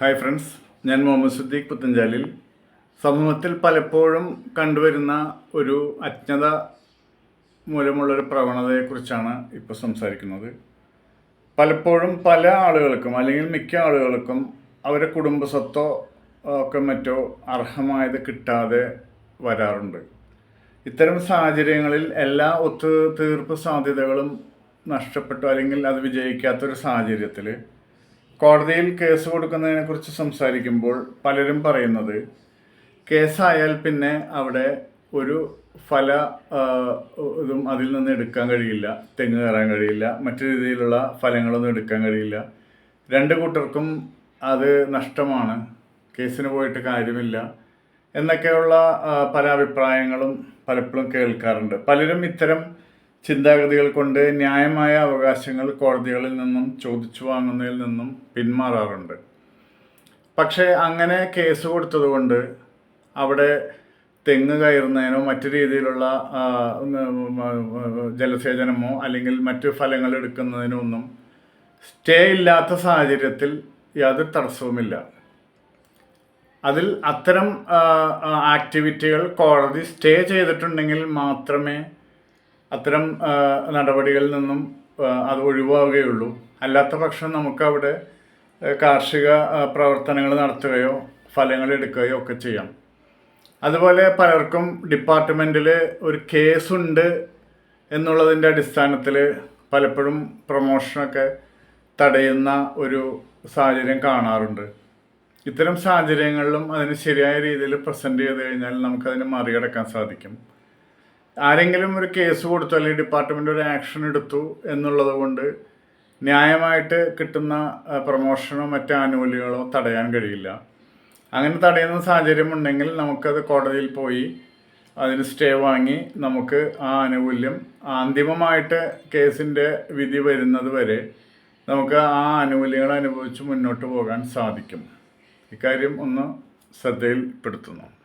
Hi friends ഞാൻ മുഹമ്മദ് സുദ്ദീഖ് പുത്തഞ്ചാലിൽ. സമൂഹത്തിൽ പലപ്പോഴും കണ്ടുവരുന്ന ഒരു അജ്ഞത മൂലമുള്ളൊരു പ്രവണതയെക്കുറിച്ചാണ് ഇപ്പോൾ സംസാരിക്കുന്നത്. പലപ്പോഴും പല ആളുകൾക്കും അല്ലെങ്കിൽ മിക്ക ആളുകൾക്കും അവരുടെ കുടുംബ സ്വത്തോ ഒക്കെ മറ്റോ അർഹമായത് കിട്ടാതെ വരാറുണ്ട്. ഇത്തരം സാഹചര്യങ്ങളിൽ എല്ലാ ഒത്തു തീർപ്പ് സാധ്യതകളും നഷ്ടപ്പെട്ടു അല്ലെങ്കിൽ അത് വിജയിക്കാത്തൊരു സാഹചര്യത്തിൽ കോടതിയിൽ കേസ് കൊടുക്കുന്നതിനെ കുറിച്ച് സംസാരിക്കുമ്പോൾ പലരും പറയുന്നത് കേസായാൽ പിന്നെ അവിടെ ഒരു ഫല ഇതും അതിൽ നിന്ന് എടുക്കാൻ കഴിയില്ല തെങ്ങ് കയറാൻ കഴിയില്ല മറ്റു രീതിയിലുള്ള ഫലങ്ങളൊന്നും എടുക്കാൻ കഴിയില്ല. രണ്ട് കൂട്ടർക്കും അത് നഷ്ടമാണ് കേസിന് പോയിട്ട് കാര്യമില്ല എന്നൊക്കെയുള്ള പല അഭിപ്രായങ്ങളും പലപ്പോഴും കേൾക്കാറുണ്ട്. പലരും ഇത്തരം ചിന്താഗതികൾ കൊണ്ട് ന്യായമായ അവകാശങ്ങൾ കോടതികളിൽ നിന്നും ചോദിച്ചു വാങ്ങുന്നതിൽ നിന്നും പിന്മാറാറുണ്ട്. പക്ഷേ അങ്ങനെ കേസ് കൊടുത്തതുകൊണ്ട് അവിടെ തെങ്ങ് കയറുന്നതിനോ മറ്റു രീതിയിലുള്ള ജലസേചനമോ അല്ലെങ്കിൽ മറ്റു ഫലങ്ങൾ എടുക്കുന്നതിനോ ഒന്നും സ്റ്റേ ഇല്ലാത്ത സാഹചര്യത്തിൽ യാതൊരു തടസ്സവുമില്ല. അതിൽ അത്തരം ആക്ടിവിറ്റികൾ കോടതി സ്റ്റേ ചെയ്തിട്ടുണ്ടെങ്കിൽ മാത്രമേ അത്തരം നടപടികളിൽ നിന്നും അത് ഒഴിവാവുകയുള്ളൂ. അല്ലാത്ത പക്ഷം നമുക്കവിടെ കാർഷിക പ്രവർത്തനങ്ങൾ നടത്തുകയോ ഫലങ്ങൾ എടുക്കുകയോ ഒക്കെ ചെയ്യാം. അതുപോലെ പലർക്കും ഡിപ്പാർട്ട്മെന്റിൽ ഒരു കേസുണ്ട് എന്നുള്ളതിന്റെ അടിസ്ഥാനത്തിൽ പലപ്പോഴും പ്രൊമോഷനൊക്കെ തടയുന്ന ഒരു സാഹചര്യം കാണാറുണ്ട്. ഇത്തരം സാഹചര്യങ്ങളിലും അതിന് ശരിയായ രീതിയിൽ പ്രസന്റ് ചെയ്ത് കഴിഞ്ഞാൽ നമുക്കതിനെ മറികടക്കാൻ സാധിക്കും. ആരെങ്കിലും ഒരു കേസ് കൊടുത്തു അല്ലെങ്കിൽ ഡിപ്പാർട്ട്മെന്റ് ഒരു ആക്ഷൻ എടുത്തു എന്നുള്ളത് കൊണ്ട് ന്യായമായിട്ട് കിട്ടുന്ന പ്രൊമോഷനോ മറ്റ് ആനുകൂല്യങ്ങളോ തടയാൻ കഴിയില്ല. അങ്ങനെ തടയുന്ന സാഹചര്യം ഉണ്ടെങ്കിൽ നമുക്കത് കോടതിയിൽ പോയി അതിന് സ്റ്റേ വാങ്ങി നമുക്ക് ആ ആനുകൂല്യം അന്തിമമായിട്ട് കേസിന്റെ വിധി വരുന്നത് വരെ നമുക്ക് ആ ആനുകൂല്യങ്ങൾ അനുഭവിച്ച് മുന്നോട്ട് പോകാൻ സാധിക്കും. ഇക്കാര്യം ഒന്ന് ശ്രദ്ധയിൽപ്പെടുത്തുന്നു.